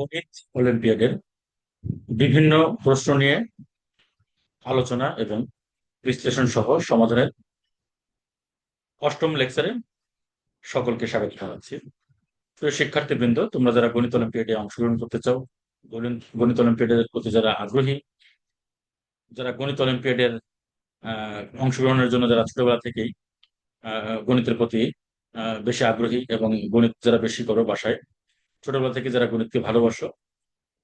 গণিত অলিম্পিয়াডের বিভিন্ন প্রশ্ন নিয়ে আলোচনা এবং বিশ্লেষণ সহ সমাধানের অষ্টম লেকচারে সকলকে স্বাগত জানাচ্ছি। প্রিয় শিক্ষার্থীবৃন্দ, তোমরা যারা গণিত অলিম্পিয়াডে অংশগ্রহণ করতে চাও, গণিত- অলিম্পিয়াডের প্রতি যারা আগ্রহী, যারা গণিত অলিম্পিয়াডের অংশগ্রহণের জন্য যারা ছোটবেলা থেকেই গণিতের প্রতি বেশি আগ্রহী এবং গণিত যারা বেশি করো বাসায় ছোটবেলা থেকে যারা গণিতকে ভালোবাসো,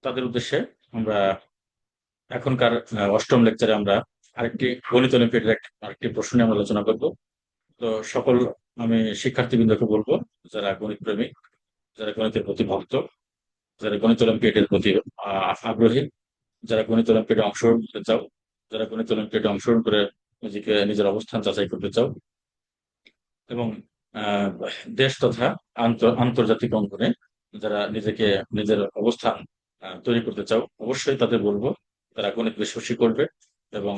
তাদের উদ্দেশ্যে আমরা এখনকার অষ্টম লেকচারে আমরা আরেকটি গণিত অলিম্পিয়াডের আরেকটি প্রশ্ন নিয়ে আমরা আলোচনা করব। তো সকল, আমি শিক্ষার্থীবৃন্দকে বলব, যারা গণিত প্রেমী, যারা গণিতের প্রতি ভক্ত, যারা গণিত অলিম্পিয়াডের প্রতি আগ্রহী, যারা গণিত অলিম্পিয়াডে অংশগ্রহণ করতে চাও, যারা গণিত অলিম্পিয়াডে অংশগ্রহণ করে নিজেকে, নিজের অবস্থান যাচাই করতে চাও এবং দেশ তথা আন্ত- আন্তর্জাতিক অঙ্গনে যারা নিজেকে নিজের অবস্থান তৈরি করতে চাও, অবশ্যই তাদের বলব, তারা গণিত বেশি করবে এবং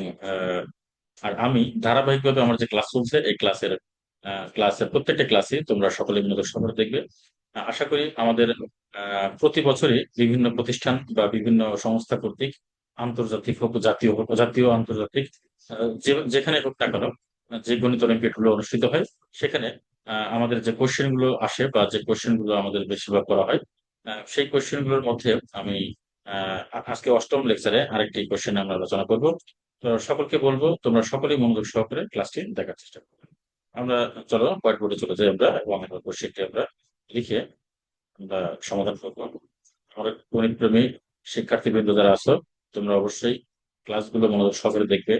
আর আমি ধারাবাহিকভাবে আমার যে ক্লাস চলছে, এই ক্লাসের ক্লাসের প্রত্যেকটা ক্লাসে তোমরা সকলে বিনোদন সফর দেখবে। আশা করি আমাদের প্রতি বছরই বিভিন্ন প্রতিষ্ঠান বা বিভিন্ন সংস্থা কর্তৃক আন্তর্জাতিক হোক, জাতীয় হোক, জাতীয় আন্তর্জাতিক যেখানে হোক না কেন, যে গণিত অলিম্পিয়াডগুলো অনুষ্ঠিত হয়, সেখানে আমাদের যে কোশ্চেনগুলো আসে বা যে কোশ্চেনগুলো আমাদের বেশিরভাগ করা হয় সেই কোশ্চেনগুলোর মধ্যে আমি আজকে অষ্টম লেকচারে আরেকটি কোশ্চেন আমরা আলোচনা করব। তো সকলকে বলব, তোমরা সকলেই মনোযোগ সহকারে ক্লাসটি দেখার চেষ্টা করবে আমরা চলো হোয়াইট বোর্ডে চলে যাই আমরা, এবং আমরা কোশ্চেনটি আমরা লিখে আমরা সমাধান করব। আমাদের গণিত প্রেমী শিক্ষার্থীবৃন্দ যারা আছো, তোমরা অবশ্যই ক্লাসগুলো মনোযোগ সহকারে দেখবে।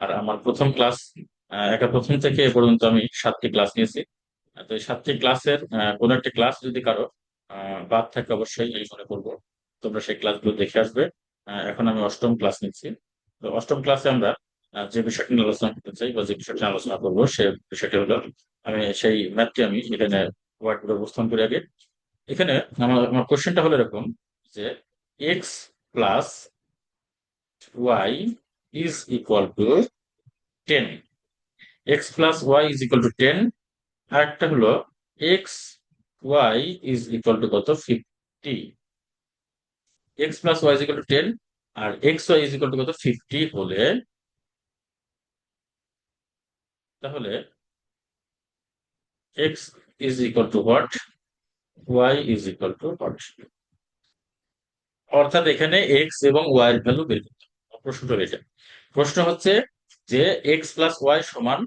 আর আমার প্রথম ক্লাস একা প্রথম থেকে এ পর্যন্ত আমি সাতটি ক্লাস নিয়েছি। তো এই সাতটি ক্লাসের কোনো একটি ক্লাস যদি কারও বাদ থাকে অবশ্যই এই মনে করব, তোমরা সেই ক্লাসগুলো দেখে আসবে। এখন আমি অষ্টম ক্লাস নিচ্ছি। তো অষ্টম ক্লাসে আমরা যে বিষয়টি নিয়ে আলোচনা করতে চাই বা যে বিষয়টি আলোচনা করব, সে বিষয়টি হলো, আমি সেই ম্যাথটি আমি এখানে হোয়াইট বোর্ডে উপস্থাপন করি আগে। এখানে আমার আমার কোশ্চেনটা হলো এরকম যে X plus Y is equal to ten X plus Y is equal to ten আর একটা হলো X Y is equal to কত? Fifty X plus Y is equal to ten R X Y is equal to কত? Fifty হলে তাহলে X is equal to what Y is equal to what অর্থাৎ এখানে x এবং Y এর value বের করতে। প্রশ্নটা এটা প্রশ্ন হচ্ছে যে এক্স প্লাস ওয়াই সমান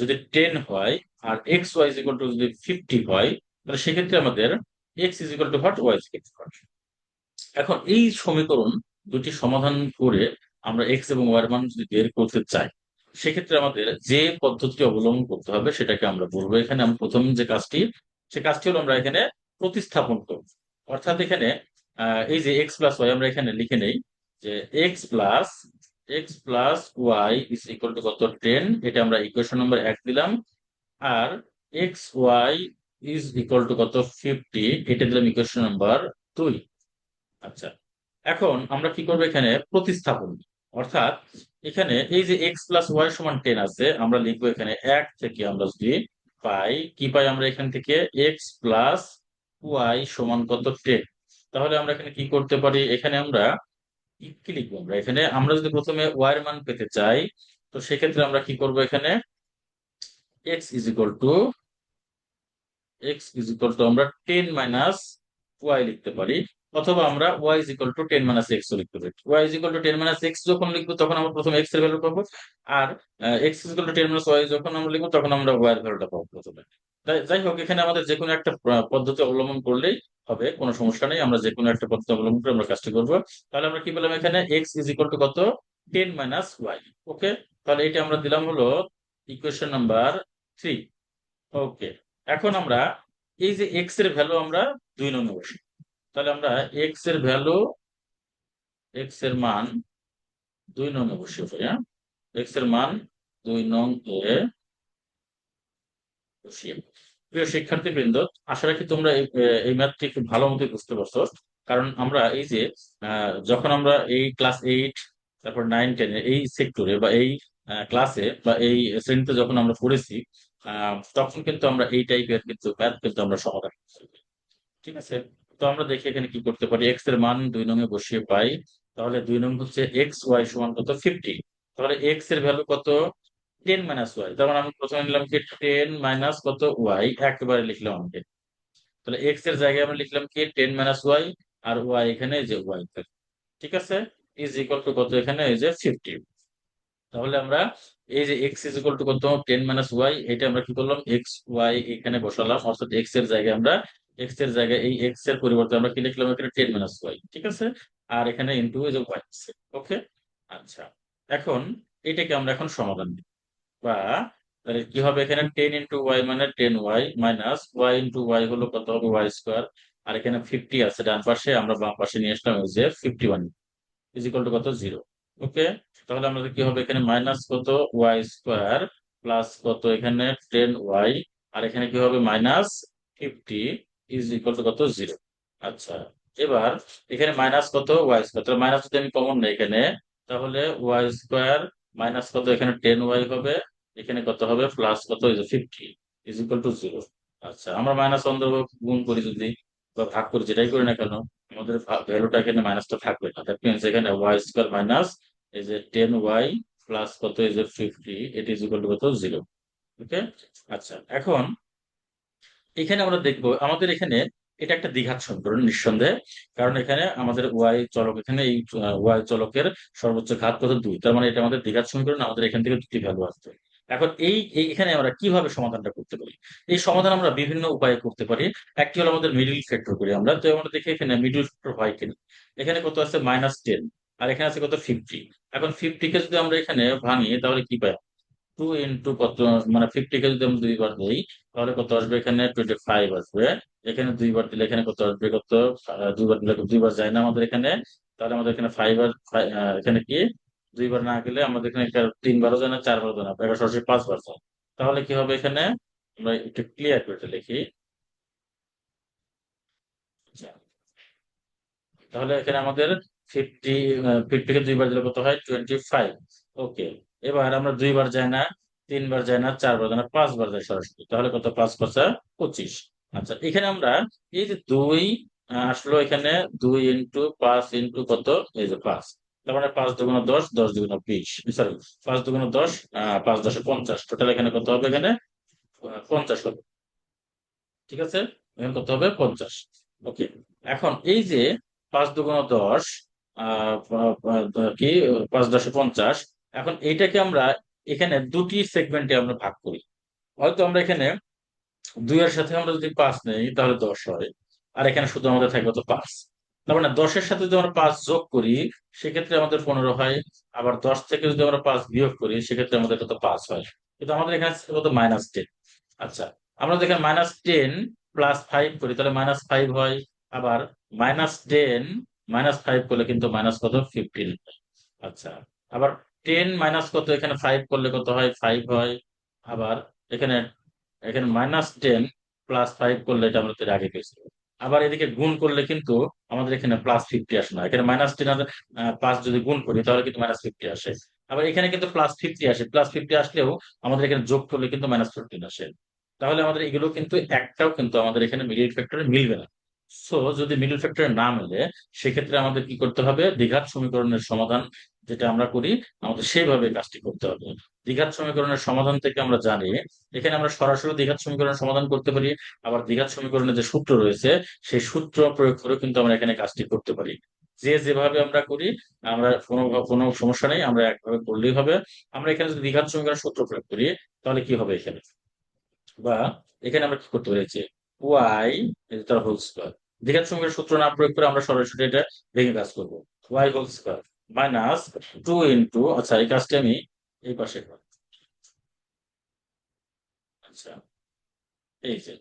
যদি টেন হয় আর X Y is equal to যদি ফিফটি হয়, তাহলে সেক্ষেত্রে আমাদের X is equal to what Y is to what এখন এই সমীকরণ দুটি সমাধান করে আমরা এক্স এবং ওয়াই এর মান যদি বের করতে চাই, সেক্ষেত্রে আমাদের যে পদ্ধতি অবলম্বন করতে হবে সেটাকে আমরা বলব। এখানে আমরা প্রথম যে কাজটি, সে কাজটি হলো আমরা এখানে প্রতিস্থাপন করব। অর্থাৎ এখানে এই যে এক্স প্লাস ওয়াই আমরা এখানে লিখে নেই যে X plus X plus Y is equal to কত? টেন এটা আমরা ইকুয়েশন নম্বর এক দিলাম। আর X Y is equal to কত? ফিফটি এটা দিলাম ইকুয়েশন নাম্বার দুই। আচ্ছা এখন আমরা কি করব এখানে? প্রতিস্থাপন। অর্থাৎ এখানে এই যে এক্স প্লাস ওয়াই সমান টেন আছে, আমরা লিখব এখানে এক থেকে আমরা যদি পাই, কি পাই আমরা এখান থেকে? এক্স প্লাস ওয়াই সমান কত? টেন তাহলে আমরা এখানে কি করতে পারি? এখানে আমরা কি লিখব আমরা? এখানে আমরা যদি প্রথমে ওয়াই এর মান পেতে চাই, তো সেক্ষেত্রে আমরা কি করব এখানে? X is equal to X is equal to আমরা টেন মাইনাস ওয়াই লিখতে পারি। অথবা আমরা Y is equal to ten minus X লিখতে পারি। Y is equal to ten minus X যখন লিখব, তখন আমরা প্রথমে এক্সের ভ্যালু পাবো, আর X is equal to ten minus Y যখন আমরা লিখব, তখন আমরা ওয়াই এর ভ্যালুটা পাবো প্রথমে। যাই হোক, এখানে আমাদের যে কোনো একটা পদ্ধতি অবলম্বন করলেই হবে, কোনো সমস্যা নেই, আমরা যে কোনো একটা পদ্ধতি অবলম্বন করে আমরা কাজটি করব। তাহলে আমরা কি বললাম এখানে? এক্স ইজ ইকুয়াল টু কত? টেন মাইনাস ওয়াই ওকে তাহলে এটা আমরা দিলাম হলো ইকুয়েশন নাম্বার থ্রি ওকে এখন আমরা এই যে এক্সের ভ্যালু আমরা দুই নং বসি তাহলে আমরা এক্সের ভ্যালু এক্সের মান দুই নং এ বসিয়ে ফেলি হ্যাঁ? এক্সের মান দুই নং এ বসিয়ে প্রিয় শিক্ষার্থী বৃন্দ আশা রাখি তোমরা এই ম্যাথটি খুব ভালো মতো বুঝতে পারছ। কারণ আমরা এই যে যখন আমরা এই ক্লাস এইট তারপর নাইন টেনে এই সেক্টরে বা এই ক্লাসে বা এই শ্রেণীতে যখন আমরা পড়েছি তখন কিন্তু আমরা এই টাইপের কিন্তু ম্যাথ কিন্তু আমরা সমাধান ঠিক আছে? তো আমরা দেখি এখানে কি করতে পারি? এক্সের মান দুই নং এ বসিয়ে পাই। তাহলে দুই নং হচ্ছে এক্স ওয়াই সমান কত? ফিফটি তাহলে এক্সের ভ্যালু কত? টেন মাইনাস ওয়াই তার মানে আমি প্রথমে নিলাম কি? টেন মাইনাস কত? ওয়াই একেবারে লিখলাম আমাকে। তাহলে এক্সের জায়গায় আমরা লিখলাম কি? টেন মাইনাস ওয়াই আর ওয়াই এখানে যে ওয়াই ঠিক আছে? ইজ ইকুয়াল টু কত এখানে? এই যে ফিফটি তাহলে আমরা এই যে এক্স ইজ ইকুয়াল টু কত? টেন মাইনাস ওয়াই এটা আমরা কি করলাম? এক্স ওয়াই এখানে বসালাম। অর্থাৎ এক্সের জায়গায় আমরা এক্সের জায়গায় এই এক্সের পরিবর্তে আমরা কি লিখলাম? এখানে টেন মাইনাস ওয়াই ঠিক আছে? আর এখানে ইন্টু যে ওয়াই ওকে আচ্ছা এখন এটাকে আমরা এখন সমাধান দিই। বা তাহলে কি হবে এখানে? টেন ইন্টু ওয়াই মানে ten Y minus Y into Y হলো কত হবে? ওয়াই স্কোয়ার আর এখানে ফিফটি আছে। ডান পাশে আমরা বাম পাশে নিয়ে আসলাম যে fifty one is equal to কত? জিরো ওকে তাহলে আমাদের কি হবে? এখানে মাইনাস কত? ওয়াই স্কোয়ার প্লাস কত? এখানে টেন ওয়াই আর এখানে কি হবে? Minus fifty is equal to কত? জিরো আচ্ছা এবার এখানে মাইনাস কত? ওয়াই স্কোয়ার মাইনাস যদি আমি কমন নেই এখানে, তাহলে ওয়াই স্কোয়ার মাইনাস কত? এখানে টেন ওয়াই হবে, এখানে কত হবে? প্লাস কত? Fifty is equal to zero আচ্ছা আমরা মাইনাস অন্তর্ভ গুণ করি যদি, বা ভাগ করি, যেটাই করি না কেন, আমাদের ভ্যালুটা এখানে মাইনাসটা থাকবে না। দ্যাট মিনস এখানে ওয়াই স্কোয়ার মাইনাস এই যে টেন ওয়াই প্লাস কত? এই যে ফিফটি এটি ইজ ইকুয়াল টু কত? জিরো ওকে আচ্ছা এখন এখানে আমরা দেখব, আমাদের এখানে এটা একটা দ্বিঘাত সমীকরণ নিঃসন্দেহে, কারণ এখানে আমাদের ওয়াই চলক, এখানে এই ওয়াই চলকের সর্বোচ্চ ঘাত কত দুই? তার মানে এটা আমাদের দ্বিঘাত সমীকরণ, আমাদের এখান থেকে দুটি ভ্যালু আসবে এখন এই এখানে আমরা কীভাবে সমাধানটা করতে পারি? এই সমাধান আমরা বিভিন্ন উপায়ে করতে পারি। একটি হলো আমাদের মিডিল ফ্যাক্টর করি আমরা। তো আমরা দেখি এখানে মিডিল ফ্যাক্টর হয় কিনা। এখানে কত আছে? মাইনাস টেন আর এখানে আছে কত ফিফটি এখন ফিফটি কে যদি আমরা এখানে ভাঙি, তাহলে কি পাই? টু ইন্টু কত মানে ফিফটি কে যদি আমরা দুইবার দিই, তাহলে কত আসবে? এখানে টোয়েন্টি ফাইভ আসবে। এখানে দুইবার দিলে এখানে কত আসবে? কত? দুইবার দিলে দুইবার যায় না আমাদের এখানে। তাহলে আমাদের এখানে ফাইভ আর এখানে কি? দুইবার না গেলে আমাদের এখানে তিনবারও যায় না, চারবারও যায় না। এগারো সরাসরি পাঁচবার যায়। তাহলে কি হবে এখানে? আমরা একটু ক্লিয়ার করে লিখি। আচ্ছা। তাহলে এখানে আমাদের ফিফটি ফিফটিকে দুইবার দিলে কত হয়? টোয়েন্টি ফাইভ ওকে এবার আমরা দুইবার যাই না, তিনবার যায় না, চারবার যায় না, পাঁচবার যায় সরাসরি। তাহলে কত? পাঁচ পাঁচা পঁচিশ। আচ্ছা এখানে আমরা এই যে দুই আসলো এখানে দুই ইন্টু পাঁচ ইন্টু কত? এই যে পাঁচ। তার মানে পাঁচ দুগুণ দশ দশ দুগুণ বিশ। সরি পাঁচ দুগুণ দশ পাঁচ দশে পঞ্চাশ। টোটাল এখানে কত হবে এখানে? পঞ্চাশ হবে। ঠিক আছে? এখানে কত হবে? পঞ্চাশ। ওকে। এখন এই যে পাঁচ দুগুণ দশ কি? পাঁচ দশে পঞ্চাশ এখন এইটাকে আমরা এখানে দুটি সেগমেন্টে আমরা ভাগ করি। হয়তো আমরা এখানে দুইয়ের সাথে আমরা যদি পাঁচ নেই, তাহলে দশ হয়। আর এখানে শুধু আমাদের থাকবে তো পাঁচ। তার মানে দশের সাথে যদি আমরা পাঁচ যোগ করি, সেক্ষেত্রে আমাদের পনেরো হয়। আবার দশ থেকে যদি আমরা পাঁচ বিয়োগ করি, সেক্ষেত্রে আমাদের কত পাঁচ হয়। কিন্তু আমাদের এখানে কত? মাইনাস টেন আচ্ছা আমরা যদি এখানে মাইনাস টেন প্লাস ফাইভ করি, তাহলে মাইনাস ফাইভ হয়। আবার মাইনাস টেন মাইনাস ফাইভ করলে কিন্তু মাইনাস কত? ফিফটিন আচ্ছা আবার টেন মাইনাস কত? এখানে ফাইভ করলে কত হয়? ফাইভ হয়। আবার এখানে এখানে মাইনাস টেন প্লাস ফাইভ করলে এটা আমরা আগে পেয়েছি। আবার এদিকে গুণ করলে কিন্তু আমাদের এখানে প্লাস ফিফটি আসে না। এখানে মাইনাস টেন আর প্লাস যদি গুণ করি তাহলে কিন্তু মাইনাস ফিফটি আসে। আবার এখানে কিন্তু প্লাস ফিফটি আসে। প্লাস ফিফটি আসলেও আমাদের এখানে যোগ করলে কিন্তু মাইনাস ফিফটিন আসে। তাহলে আমাদের এগুলো কিন্তু একটাও কিন্তু আমাদের এখানে মিডিল ফ্যাক্টরে মিলবে না। সো যদি মিডল ফ্যাক্টরে না মেলে, সেক্ষেত্রে আমাদের কি করতে হবে? দ্বিঘাত সমীকরণের সমাধান যেটা আমরা করি, আমাদের সেইভাবে কাজটি করতে হবে। দ্বিঘাত সমীকরণের সমাধান থেকে আমরা জানি, এখানে আমরা সরাসরি দ্বিঘাত সমীকরণের সমাধান করতে পারি, আবার দ্বিঘাত সমীকরণের যে সূত্র রয়েছে, সেই সূত্র প্রয়োগ করে কিন্তু আমরা এখানে কাজটি করতে পারি। যে যেভাবে আমরা করি, আমরা কোনো কোনো সমস্যা নেই, আমরা একভাবে করলেই হবে। আমরা এখানে যদি দ্বিঘাত সমীকরণ সূত্র প্রয়োগ করি, তাহলে কি হবে এখানে? বা এখানে আমরা কি করতে পেরেছি? ওয়াই তার হোল স্কোয়ার দ্বিঘাত সমীকরণ সূত্র না প্রয়োগ করে আমরা সরাসরি এটা ভেঙে কাজ করব। Y whole square minus two into আচ্ছা এই কাজটি আমি এই পাশে আচ্ছা এই যে,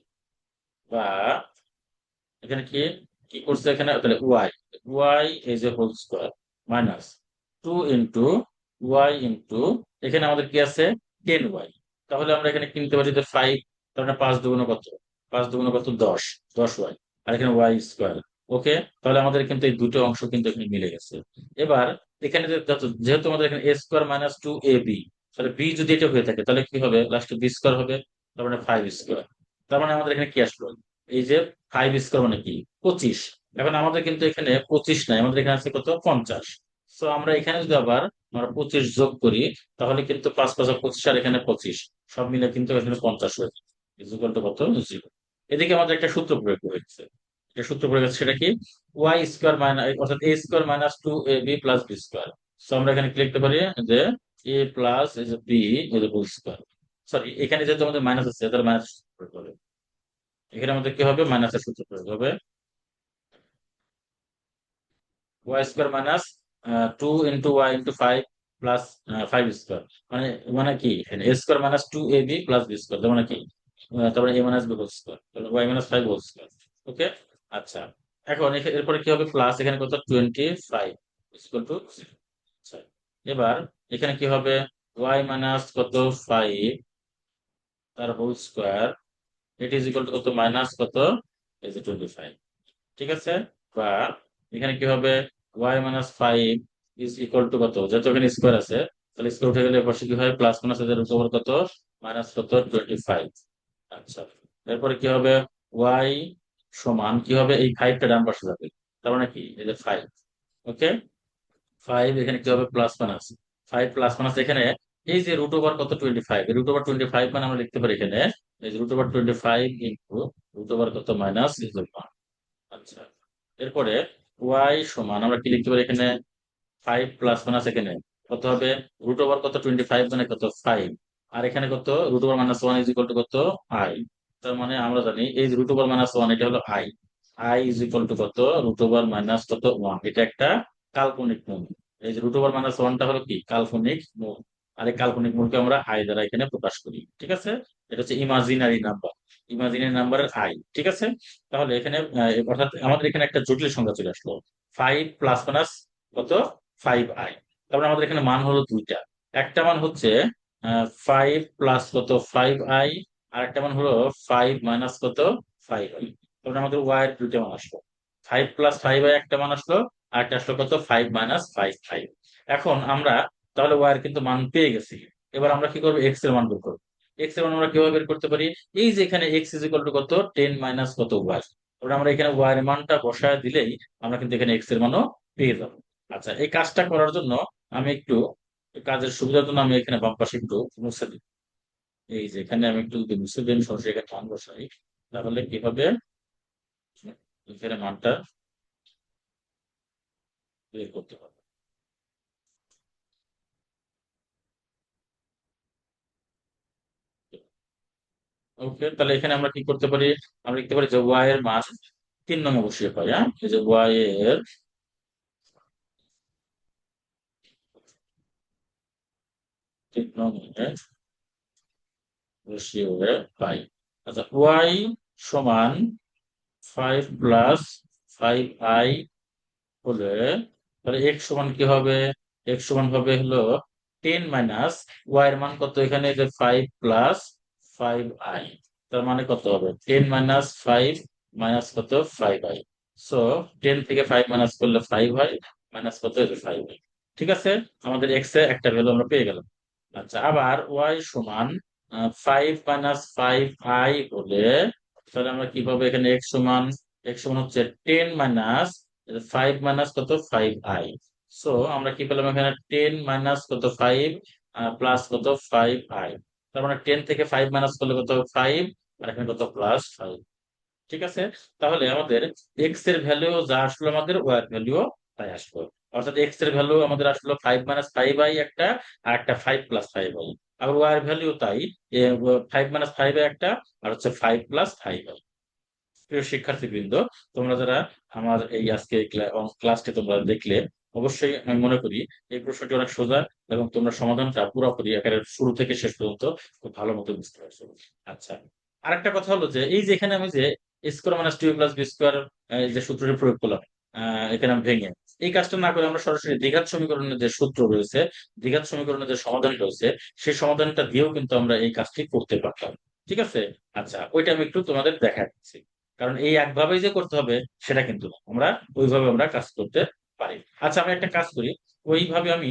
বা এখানে কি? কি করছে এখানে? তাহলে ওয়াই ওয়াই এই যে whole square minus two into Y into এখানে আমাদের কি আছে? টেন ওয়াই তাহলে আমরা এখানে কিনতে পারি? যে ফাইভ তার মানে পাঁচ দুগুণ কত? পাঁচ দুগুণ কত? দশ। দশ ওয়াই আর এখানে ওয়াই স্কোয়ার ওকে তাহলে আমাদের কিন্তু এই দুটো অংশ কিন্তু এখানে মিলে গেছে। এবার এখানে যেহেতু আমাদের এখানে A square minus two A B তাহলে বি যদি এটা হয়ে থাকে, তাহলে কি হবে? লাস্টে বি স্কোয়ার হবে, তার মানে ফাইভ স্কোয়ার তার মানে আমাদের এখানে কি আসলো? এই যে ফাইভ স্কোয়ার মানে কি? পঁচিশ। এখন আমাদের কিন্তু এখানে পঁচিশ নাই। আমাদের এখানে আছে কত? পঞ্চাশ। তো আমরা এখানে যদি আবার আমরা পঁচিশ যোগ করি, তাহলে কিন্তু পাঁচ পাঁচ পঁচিশ আর এখানে পঁচিশ। সব মিলে কিন্তু এখানে পঞ্চাশ হয়ে যাবে কত? জিরো এদিকে আমাদের একটা সূত্র প্রয়োগ হয়েছে। একটা সূত্র প্রয়োগ হচ্ছে সেটা কি? ওয়াই স্কোয়ার মাইনাস অর্থাৎ A square minus two A B plus B square তো আমরা এখানে কি লিখতে পারি যে এ প্লাস যে বি হোল স্কোয়ার সরি এখানে যেহেতু আমাদের মাইনাস আছে, তাহলে মাইনাস প্রয়োগ হবে। এখানে আমাদের কি হবে? মাইনাসের সূত্র প্রয়োগ হবে। Y square minus two into Y into five plus five square মানে মানে কি? A square minus two A B plus B square মানে কি? তারপরে A minus B whole square Y minus five whole square okay আচ্ছা এখন এরপরে কি হবে? প্লাস এখানে কত? টোয়েন্টি ফাইভ ইকুয়াল টু এবার এখানে কি হবে? ওয়াই মাইনাস কত? ফাইভ তার হোল স্কোয়ার এটি ইজ ইকুয়াল টু কত? মাইনাস কত? এই যে টোয়েন্টি ফাইভ ঠিক আছে? বা এখানে কি হবে? Y minus five is equal to কত? যেহেতু এখানে স্কোয়ার আছে, তাহলে স্কোয়ার উঠে গেলে পাশে কি হয়? প্লাস মাইনাস এদের উপর কত? মাইনাস কত? টোয়েন্টি ফাইভ আচ্ছা। এরপরে কি হবে? ওয়াই সমান কি হবে? এই ফাইভটা ডান পাশে যাবে। তার মানে কি? এই যে ফাইভ ওকে ফাইভ এখানে কি হবে? Plus minus five plus minus এখানে এই যে রুট ওভার কত? Twenty five root over twenty five মানে আমরা লিখতে পারি এখানে, এই যে root over twenty five into root over কত মাইনাস ওয়ান আচ্ছা। এরপরে ওয়াই সমান আমরা কি লিখতে পারি এখানে? ফাইভ প্লাস মাইনাস এখানে। কত হবে? রুট ওভার কত? টোয়েন্টি ফাইভ মানে কত? ফাইভ আর এখানে কত root over minus one is equal to কত আই তার মানে আমরা জানি এই রুট ওভার মাইনাস ওয়ান এটা হলো I I is equal to কত? রুট ওভার মাইনাস কত? ওয়ান এটা একটা কাল্পনিক মূল। এই যে রুট ওভার মাইনাস ওয়ানটা হলো কি? কাল্পনিক মূল। আর এই কাল্পনিক মূলকে আমরা আই দ্বারা এখানে প্রকাশ করি। ঠিক আছে? এটা হচ্ছে ইমাজিনারি নাম্বার ইমাজিনারি নাম্বারের আই ঠিক আছে? তাহলে এখানে অর্থাৎ আমাদের এখানে একটা জটিল সংখ্যা চলে আসলো। ফাইভ প্লাস মাইনাস কত? ফাইভ আই তারপরে আমাদের এখানে মান হলো দুইটা। একটা মান হচ্ছে ফাইভ প্লাস কত? ফাইভ আই আর একটা মান হলো ফাইভ মাইনাস কত? ফাইভ আই তারপরে আমাদের ওয়াই এর দুইটা মান আসলো। ফাইভ প্লাস ফাইভ আই একটা মান আসলো আর একটা আসলো কত? ফাইভ মাইনাস ফাইভ ফাইভ এখন আমরা তাহলে ওয়াই এর কিন্তু মান পেয়ে গেছি। এবার আমরা কি করব? এক্সের মান বের করব। এক্সের মান আমরা কীভাবে বের করতে পারি? এই যে এখানে এক্স ইজ ইকুয়াল টু কত? টেন মাইনাস কত ওয়াই তারপরে আমরা এখানে ওয়াই এর মানটা বসায় দিলেই আমরা কিন্তু এখানে এক্সের মানও পেয়ে যাব। আচ্ছা এই কাজটা করার জন্য আমি একটু কাজের সুবিধার জন্য আমি এখানে বাম পাশে একটু মুছে দিই এই যে এখানে আমি একটু যদি মুছে দিই সরাসরি এখানে মান বসাই, তাহলে কি হবে? এখানে মানটা বের করতে পারব ওকে, তাহলে এখানে আমরা কি করতে পারি? আমরা লিখতে পারি যে ওয়াই এর মান তিন নম্বর বসিয়ে পাই হ্যাঁ? যে ওয়াই এর আচ্ছা ওয়াই সমান ফাইভ প্লাস ফাইভ হলে তাহলে এক্স সমান কি হবে? এক্স সমান হবে হলো টেন মাইনাস ওয়াই এর মান কত এখানে? যে ফাইভ প্লাস ফাইভ তার মানে কত হবে? টেন মাইনাস ফাইভ মাইনাস কত? ফাইভ সো টেন থেকে ফাইভ মাইনাস করলে ফাইভ হয় মাইনাস কত? ফাইভ আই ঠিক আছে? আমাদের এক্সের একটা ভ্যালু আমরা পেয়ে গেলাম। আচ্ছা আবার ওয়াই সমান ফাইভ মাইনাস ফাইভ আই হলে তাহলে আমরা কি পাবো এখানে এক্স সমান এক্স সমান হচ্ছে টেন মাইনাস ফাইভ মাইনাস কত? ফাইভ আই সো আমরা কি পেলাম এখানে টেন মাইনাস কত? ফাইভ প্লাস কত? ফাইভ আই তার মানে টেন থেকে ফাইভ মাইনাস করলে কত? ফাইভ আর এখানে কত? প্লাস ফাইভ ঠিক আছে? তাহলে আমাদের এক্সের ভ্যালু যা আসলো আমাদের ওয়াই এর ভ্যালু তাই আসলো। অর্থাৎ এক্সের ভ্যালু আমাদের আসলো ফাইভ মাইনাস ফাইভ আই একটা, আর একটা ফাইভ প্লাস ফাইভ আই আবার ওয়াই এর ভ্যালু তাই ফাইভ মাইনাস ফাইভ আই একটা, আর হচ্ছে ফাইভ প্লাস ফাইভ আই প্রিয় শিক্ষার্থীবৃন্দ, তোমরা যারা আমার এই আজকে ক্লাসটি তোমরা দেখলে, অবশ্যই আমি মনে করি এই প্রশ্নটি অনেক সোজা এবং তোমরা সমাধানটা পুরোপুরি একেবারে শুরু থেকে শেষ পর্যন্ত খুব ভালো মতো বুঝতে পারছ। আচ্ছা আরেকটা কথা হলো যে, এই যে এখানে আমি যে square minus two plus B square যে সূত্রটি প্রয়োগ করলাম এখানে আমি ভেঙে এই কাজটা না করে আমরা সরাসরি দ্বিঘাত সমীকরণের যে সূত্র রয়েছে, দ্বিঘাত সমীকরণের যে সমাধান রয়েছে, সেই সমাধানটা দিয়েও কিন্তু আমরা এই কাজটি করতে পারতাম। ঠিক আছে? আচ্ছা ওইটা আমি একটু তোমাদের দেখাচ্ছি। কারণ এই একভাবেই যে করতে হবে, সেটা কিন্তু না। আমরা ওইভাবে আমরা কাজ করতে পারি। আচ্ছা আমি একটা কাজ করি। ওইভাবে আমি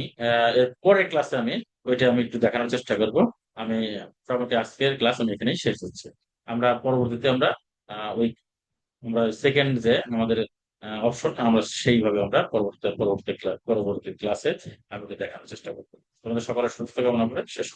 এর পরের ক্লাসে আমি, ওইটা আমি একটু দেখানোর চেষ্টা করব। আমি মোটামুটি আজকের ক্লাস আমি এখানেই শেষ হচ্ছে। আমরা পরবর্তীতে আমরা ওই, আমরা সেকেন্ড যে আমাদের অপশন আমরা সেইভাবে আমরা পরবর্তী পরবর্তী পরবর্তী ক্লাসে আপনাদের দেখানোর চেষ্টা করব তোমাদের সকলের সুস্থ কামনা করে শেষ।